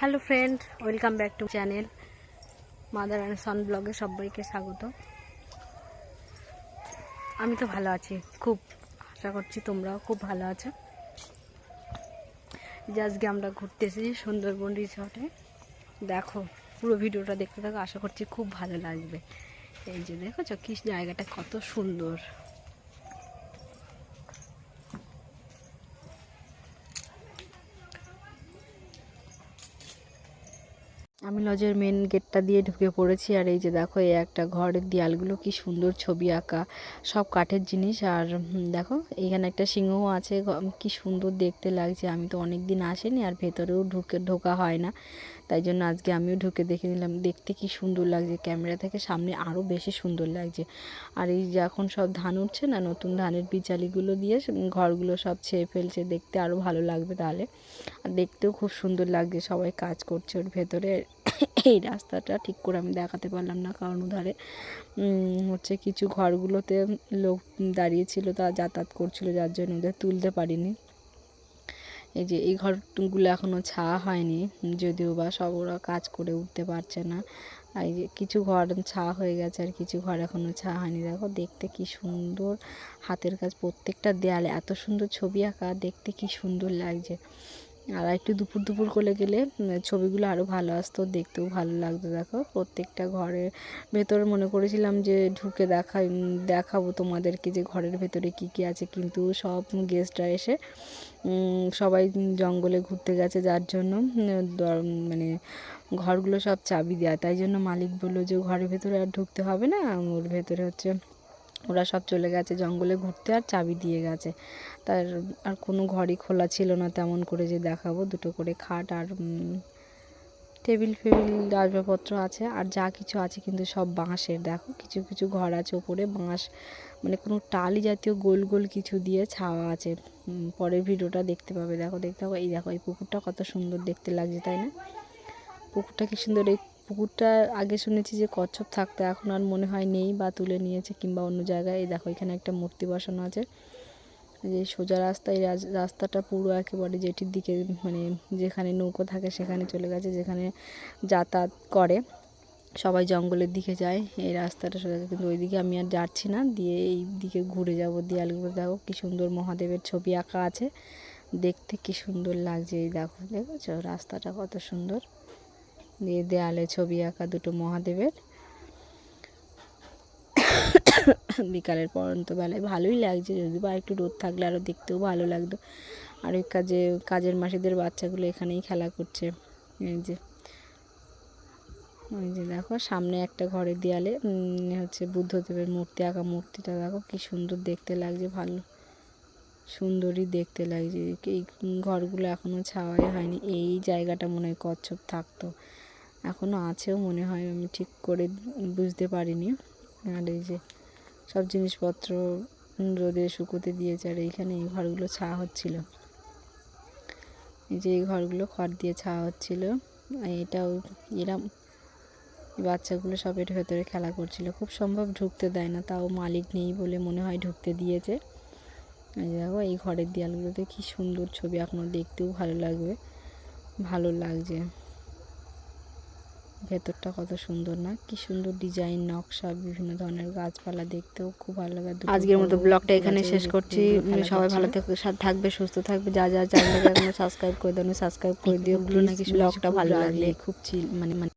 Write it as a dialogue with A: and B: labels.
A: Hello friend welcome back to channel mother and son ব্লগে সবাইকে স্বাগত। আমি তো ভালো আছি। খুব আশা করছি তোমরাও খুব ভালো আছো। যে আজকে আমরা ঘুরতে এসেছি সুন্দরবন রিসর্টে দেখো, পুরো ভিডিওটা দেখতে থাকো, আশা করছি খুব ভালো লাগবে। এই যে দেখো কি জায়গাটা কত সুন্দর। আমি লজের মেন গেটটা দিয়ে ঢুকে পড়েছি আর এই যে দেখো, এই একটা ঘরের দেয়ালগুলো কি সুন্দর ছবি আঁকা। সব কাঠের জিনিস আর দেখো এইখানে একটা সিংহ আছে কি সুন্দর দেখতে লাগছে। আমি তো অনেক দিন আসিনি আর ভেতরেও ঢুকে, ঢোকা হয় না। তাই জন্য আজকে আমিও ঢুকে দেখে নিলাম। দেখতে কি সুন্দর লাগছে। ক্যামেরা থেকে সামনে আরও বেশি সুন্দর লাগছে। আর এই যে এখন সব ধান উঠছে না, নতুন ধানের বিচালিগুলো দিয়ে ঘরগুলো সব ছেয়ে ফেলছে। দেখতে আরও ভালো লাগবে তাহলে। আর দেখতেও খুব সুন্দর লাগছে। সবাই কাজ করছে ওর ভেতরে। এই রাস্তাটা ঠিক করে আমি দেখাতে পারলাম না, কারণ ধারে হচ্ছে কিছু ঘরগুলোতে লোক দাঁড়িয়েছিল তা যাতায়াত করছিল, যার জন্য ওদের তুলতে পারিনি। এই যে এই ঘরগুলো এখনও ছাওয়া হয়নি, যদিও বা সব ওরা কাজ করে উঠতে পারছে না। এই যে কিছু ঘর ছাওয়া হয়ে গেছে আর কিছু ঘর এখনও ছাওয়া হয়নি। দেখো, দেখতে কি সুন্দর হাতের কাজ, প্রত্যেকটা দেয়ালে এত সুন্দর ছবি আঁকা, দেখতে কি সুন্দর লাগছে। আর একটু দুপুর দুপুর করে গেলে ছবিগুলো আরও ভালো আসতো, দেখতেও ভালো লাগতো, দেখো। প্রত্যেকটা ঘরের ভেতরে মনে করেছিলাম যে ঢুকে দেখা দেখাবো তোমাদেরকে যে ঘরের ভেতরে কি কি আছে, কিন্তু সব গেস্টরা এসে সবাই জঙ্গলে ঘুরতে গেছে যার জন্য মানে ঘরগুলো সব চাবি দেওয়া তাই জন্য মালিক বলল যে ঘরের ভেতরে আর ঢুকতে হবে না, ওর ভেতরে হচ্ছে ওরা সব চলে গেছে জঙ্গলে ঘুরতে আর চাবি দিয়ে গেছে। তার আর কোনো ঘরই খোলা ছিল না তেমন করে যে দেখাবো। দুটো করে খাট আর টেবিল ফেবিল, আসবাবপত্র আছে আর যা কিছু আছে কিন্তু সব বাঁশের। দেখো কিছু কিছু ঘর আছে ওপরে বাঁশ মানে কোনো টালি জাতীয় গোল গোল কিছু দিয়ে ছাওয়া আছে। পরের ভিডিওটা দেখতে পাবে। দেখো, দেখতে পাবো এই দেখো, এই পুকুরটা কত সুন্দর দেখতে লাগছে, তাই না? পুকুরটা কি সুন্দর এই পুকুরটা আগে শুনেছি যে কচ্ছপ থাকতো, এখন আর মনে হয় নেই বা তুলে নিয়েছে কিংবা অন্য জায়গায়। এই দেখো, এখানে একটা মূর্তি বসানো আছে। যে সোজা রাস্তা, এই রাস্তাটা পুরো একেবারে যেটির দিকে মানে যেখানে নৌকো থাকে সেখানে চলে গেছে, যেখানে যাতায়াত করে। সবাই জঙ্গলের দিকে যায়, এই রাস্তাটা সোজা কিন্তু ওইদিকে আমি আর যাচ্ছি না, দিয়ে এই দিকে ঘুরে যাব দেয়ালগুলো দেখো কী সুন্দর মহাদেবের ছবি আঁকা আছে। দেখতে কি সুন্দর লাগছে, এই দেখো, দেখেছ? রাস্তাটা কত সুন্দর। দিয়ে দেয়ালে ছবি আঁকা দুটো মহাদেবের। বিকালের পরন্ত বেলায় ভালোই লাগছে যদি বা একটু রোদ থাকলে আরও দেখতেও ভালো লাগতো। আর ওই কাজে, কাজের মাসিদের বাচ্চাগুলো এখানেই খেলা করছে। এই যে, ওই যে দেখো, সামনে একটা ঘরের দেয়ালে হচ্ছে বুদ্ধদেবের মূর্তি আঁকা মূর্তিটা দেখো, কি সুন্দর দেখতে লাগছে, ভালো। সুন্দরই দেখতে লাগছে। এই ঘরগুলো এখনও ছাওয়াই হয়নি, এই জায়গাটা মনে হয় কচ্ছপ থাকতো। এখনও আছেও মনে হয়, আমি ঠিক করে বুঝতে পারিনি। আর এই যে সব জিনিসপত্র রোদে শুকোতে দিয়েছে, আর এইখানে এই ঘরগুলো ছাওয়া হচ্ছিল। এই যে এই ঘরগুলো খড় দিয়ে ছাওয়া হচ্ছিল এটাও এরা বাচ্চাগুলো সব এর ভেতরে খেলা করছিল। খুব সম্ভব ঢুকতে দেয় না, তাও মালিক নেই বলে মনে হয় ঢুকতে দিয়েছে। এই দেখো, এই ঘরের দেয়ালগুলোতে কি সুন্দর ছবি এখনও দেখতেও ভালো লাগবে, ভালো লাগছে। ভেতরটা কত সুন্দর না? কি সুন্দর ডিজাইন নকশা বিভিন্ন ধরনের গাছপালা দেখতেও খুব ভালো লাগে। আজকের মতো ব্লগটা এখানে শেষ করছি। সবাই ভালো থাকবে সুস্থ থাকবে যা যা চ্যানেলটাকে সাবস্ক্রাইব করে দেন সাবস্ক্রাইব করে দিও নাকি ব্লগটা ভালো লাগলে। খুব চিল মানে মানে